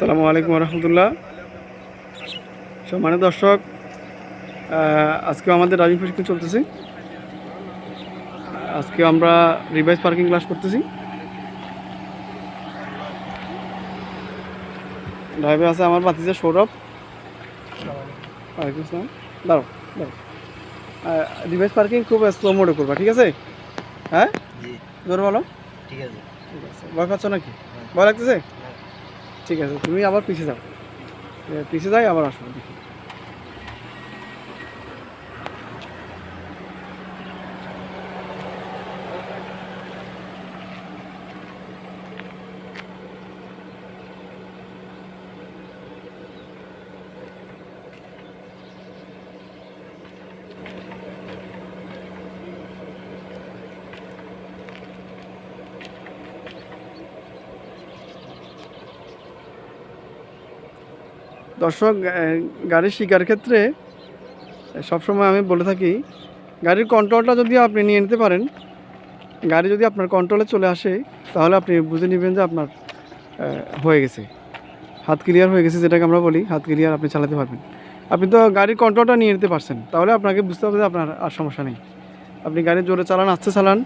আসসালামু আলাইকুম রহমতুল্লাহ সম্মানিত দর্শক আজকে আমাদের ড্রাইভিং প্রশিক্ষণ চলতেছে। আজকে আমরা রিভাইস পার্কিং ক্লাস করতেছি। ড্রাইভার আছে আমার বাতিজা সৌরভ। ওয়ালাইকুম আসসালাম। দাঁড়ো দাঁড়ো রিভাইজ পার্কিং খুব স্লো মোডে করবা ঠিক আছে? হ্যাঁ? জোর বলো। ঠিক আছে। ঠিক আছে। ভয় পাচ্ছ নাকি? ভয় লাগতেছে? ঠিক আছে তুমি আবার পিছিয়ে যাও। পিছিয়ে যাই আবার আসব। দর্শক এ, গাড়ি শেখার ক্ষেত্রে সবসময় আমি বলে থাকি গাড়ির কন্ট্রোলটা যদি আপনি নিয়ে নিতে পারেন গাড়ি যদি আপনার কন্ট্রোলে চলে আসে তাহলে আপনি বুঝে নেবেন যে আপনার হয়ে গেছে। হাত ক্লিয়ার হয়ে গেছে যেটাকে আমরা বলি হাত ক্লিয়ার আপনি চালাতে পারবেন। আপনি তো গাড়ির কন্ট্রোলটা নিয়ে নিতে পারছেন তাহলে আপনাকে বুঝতে হবে যে আপনার আর সমস্যা নেই। আপনি গাড়ি জোরে চালান আস্তে চালান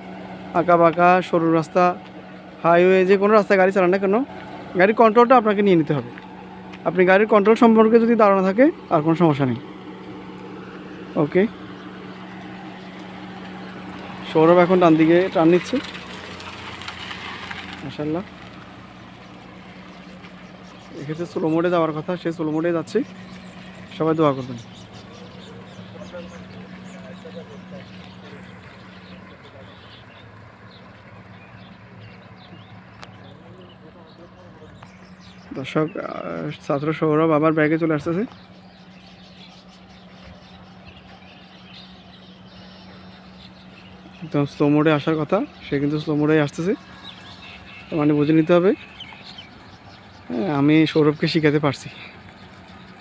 আঁকা বাঁকা সরু রাস্তা হাইওয়ে যে কোনো রাস্তায় গাড়ি চালান না কেন গাড়ির কন্ট্রোলটা আপনাকে নিয়ে নিতে হবে। আপনি গাড়ির কন্ট্রোল সম্পর্কে যদি ধারণা থাকে, আর কোনো সমস্যা নেই। ওকে সৌরভ এখন ডান দিকে টান নিচ্ছে। মাসাল্লাহ এক্ষেত্রে স্লো মোডে যাওয়ার কথা, সে স্লো মোডে যাচ্ছে। সবাই দোয়া করবেন। দর্শক ছাত্র সৌরভ আবার ব্যাগে চলে আসতেছে। একদম স্লো মোডে আসার কথা সে কিন্তু স্লো মোডেই আসতেছে। মানে বুঝে নিতে হবে হ্যাঁ, আমি সৌরভকে শিখাতে পারছি।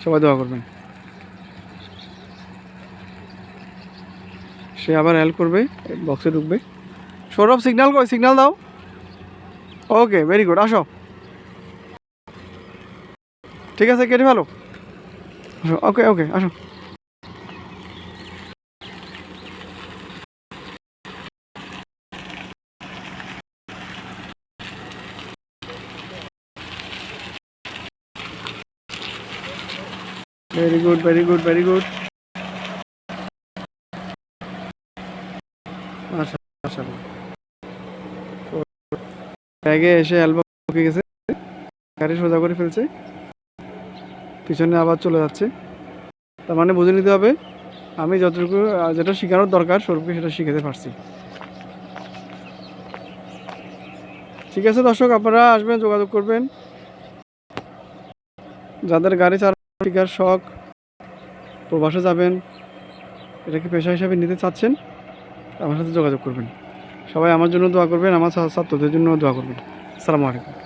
সবাই দোয়া করবেন। সে আবার হেল্প করবে বক্সে ঢুকবে। সৌরভ সিগন্যাল কই? সিগন্যাল দাও। ওকে ভেরি গুড আসো। ঠিক আছে, কেটে ভালো ওকে ওকে, আসো। Very good very good very good ব্যাগে এসে অ্যালবাম গেছে। গাড়ি সোজা করে ফেলছে। পিছনে আবার চলে যাচ্ছে। তার মানে বুঝে নিতে হবে, আমি যতটুকু, যেটা শেখানোর দরকার স্বরূপকে সেটা শিখাতে পারছি। ঠিক আছে দর্শক, আপনারা আসবেন, যোগাযোগ করবেন। যাদের গাড়ি চালানো শেখার শখ, প্রবাসে যাবেন এটাকে পেশা হিসাবে নিতে চাচ্ছেন? আমার সাথে যোগাযোগ করবেন। সবাই আমার জন্য দোয়া করবেন, আমার ছাত্রদের জন্য দোয়া করবেন। আসসালামু আলাইকুম।